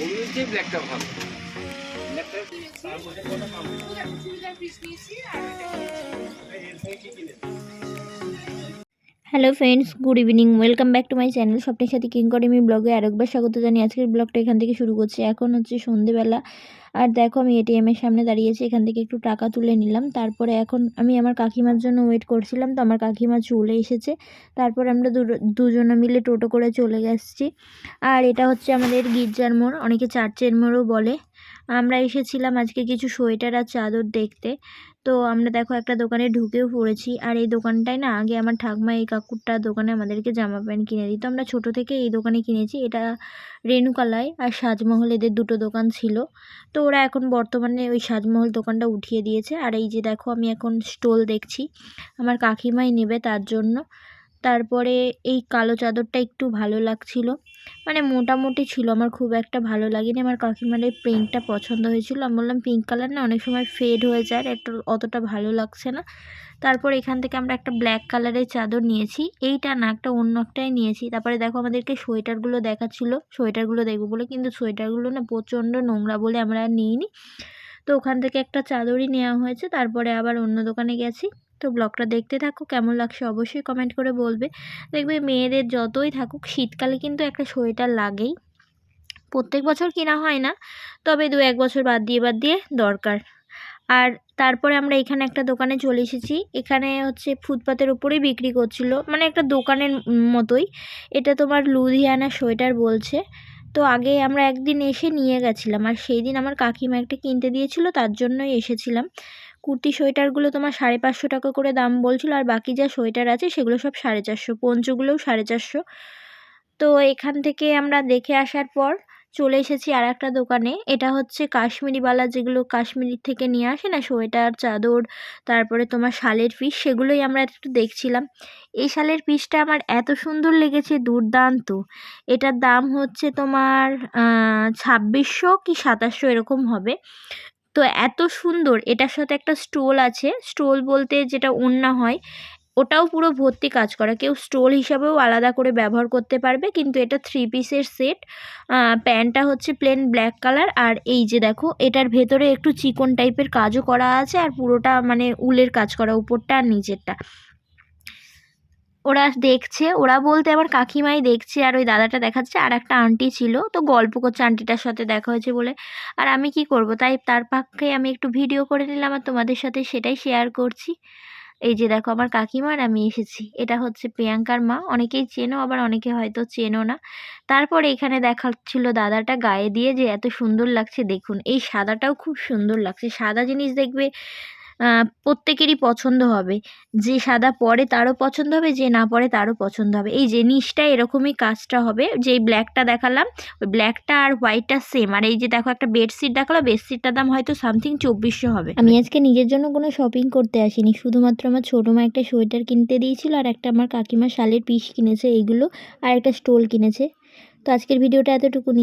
ওগুলোর চেয়ে ব্ল্যাকটা ভালো। ব্ল্যাকটা hello friends good evening welcome back to my channel স্বপ্নের সাথে কিং করে আমি ব্লগে আরেকবার স্বাগত জানি আজকের ব্লগটা এখান থেকে শুরু করছি। এখন হচ্ছে সন্ধেবেলা। আর দেখো আমি এটিএম এর সামনে দাঁড়িয়েছি এখান থেকে একটু টাকা তুলে নিলাম। তারপরে এখন আমি আমার কাকিমার জন্য ওয়েট করছিলাম, তো আমার কাকিমা চলে এসেছে। তারপর আমরা দুজনে মিলে টোটো করে চলে গেছি আর এটা হচ্ছে আমাদের গির্জার মোড়, অনেকে চার্চের মোড়ও বলে। আমরা এসেছিলাম আজকে কিছু সোয়েটার আর চাদর দেখতে। তো আমরা দেখো একটা দোকানে ঢুকেও পড়েছি। আর এই দোকানটায় না আগে আমার ঠাকমা, এই কাকুরটার দোকানে আমাদেরকে জামা প্যান্ট কিনে দিত। আমরা ছোট থেকে এই দোকানে কিনেছি। এটা রেণুকালায় আর সাজমহল এদের দুটো দোকান ছিল। তো ওরা এখন বর্তমানে ওই সাজমহল দোকানটা উঠিয়ে দিয়েছে। আর এই যে দেখো আমি এখন স্টোল দেখছি। আমার কাকিমাই নেবে তার জন্য। তারপরে এই কালো চাদরটা একটু ভালো লাগছিল। মানে মোটামুটি ছিল, আমার খুব একটা ভালো লাগেনি। আমার কাকিমার এই প্রিন্টটা পছন্দ হয়েছিল। আমি বললাম, পিঙ্ক কালার না? অনেক সময় ফেড হয়ে যায় একটু অতটা ভালো লাগছে না। তারপর এখান থেকে আমরা একটা ব্ল্যাক কালারের চাদর নিয়েছি। এইটা না, একটা অন্য একটাই নিয়েছি। তারপরে দেখো, আমাদেরকে সোয়েটারগুলো দেখাচ্ছিল। সোয়েটারগুলো দেখব বলে, কিন্তু সোয়েটারগুলো না প্রচণ্ড নোংরা বলে আমরা আর নিইনি। তো ওখান থেকে একটা চাদরই নেওয়া হয়েছে। তারপরে আবার অন্য দোকানে গেছি। তো ব্লগটা দেখতে থাকো কেমন লাগছে অবশ্যই কমেন্ট করে বলবে। দেখবে মেয়েদের যতই থাকুক, শীতকালে কিন্তু একটা সোয়েটার লাগেই। প্রত্যেক বছর কেনা হয় না, তবে দু এক বছর বাদ দিয়ে বাদ দিয়ে দরকার। আর তারপরে আমরা এখানে একটা দোকানে চলে এসেছি। এখানে হচ্ছে ফুটপাতের উপরেই বিক্রি করছিল মানে একটা দোকানের মতোই। এটা তোমার লুধিয়ানা সোয়েটার বলছে। তো আগে আমরা একদিন এসে নিয়ে গেছিলাম, আর সেই দিন আমার কাকিমা একটা কিনতে দিয়েছিল, তার জন্যই এসেছিলাম। কুর্তি সোয়েটারগুলো তোমার সাড়ে পাঁচশো টাকা করে দাম বলছিল, আর বাকি যা সোয়েটার আছে সেগুলো সব সাড়ে চারশো, পঞ্চগুলোও সাড়ে চারশো। তো এখান থেকে আমরা দেখে আসার পর চলে এসেছি আর একটা দোকানে, এটা হচ্ছে কাশ্মীরিওয়ালা যেগুলো কাশ্মীর থেকে নিয়ে আসে না, সোয়েটার, চাদর, তারপরে তোমার শালের পিস, সেগুলোই আমরা একটু দেখছিলাম। এই শালের পিসটা আমার এত সুন্দর লেগেছে, দুর্দান্ত। এটার দাম হচ্ছে তোমার ছাব্বিশশো কি সাতাশশো এরকম হবে। তো এত সুন্দর। এটার সাথে একটা স্টোল আছে। স্টোল বলতে যেটা ওড়না হয়, ওটাও পুরো ভর্তি কাজ করা। কেউ স্টোল হিসাবেও আলাদা করে ব্যবহার করতে পারবে, কিন্তু এটা থ্রি পিসের সেট প্যান্টটা হচ্ছে প্লেন ব্ল্যাক কালার আর এই যে দেখো, এটার ভেতরে একটু চিকন টাইপের কাজও করা আছে আর পুরোটা মানে উলের কাজ করা, উপরটা আর নিচেরটা। ওরা দেখছে, ওরা বলতে আমার কাকিমাই দেখছে আর ওই দাদাটা দেখাচ্ছে, আর একটা আন্টি ছিল, তো গল্প করছে আন্টিটার সাথে দেখা হয়েছে বলে। আর আমি কি করব? তাই তার পক্ষে আমি একটু ভিডিও করে নিলাম আর তোমাদের সাথে সেটাই শেয়ার করছি। এই যে দেখো আমার কাকিমার আমি এসেছি। এটা হচ্ছে প্রিয়াঙ্কার মা। অনেকেই চেনো, আবার অনেকে হয়তো চেনো না। তারপর এখানে দেখাচ্ছিল দাদাটা গায়ে দিয়ে যে এত সুন্দর লাগছে। দেখুন, এই সাদাটাও খুব সুন্দর লাগছে। সাদা জিনিস দেখবে প্রত্যেকেরই পছন্দ হবে। যে সাদা পরে তারও পছন্দ হবে, যে না পরে তারও পছন্দ হবে। এই জিনিসটা এরকমই কাজটা হবে। যে ব্ল্যাকটা দেখালাম, ওই ব্ল্যাকটা আর হোয়াইটটা সেম আর এই যে দেখো একটা বেডশিট দেখাল, বেডশিটটার দাম হয়তো সামথিং চব্বিশশো হবে। আমি আজকে নিজের জন্য কোনো শপিং করতে আসিনি। শুধুমাত্র আমার ছোটো মা একটা সোয়েটার কিনতে দিয়েছিল, আর একটা আমার কাকিমা শালের পিস কিনেছে, এইগুলো, আর একটা স্টোল কিনেছে। তো আজকের ভিডিওটা এতটুকুনি।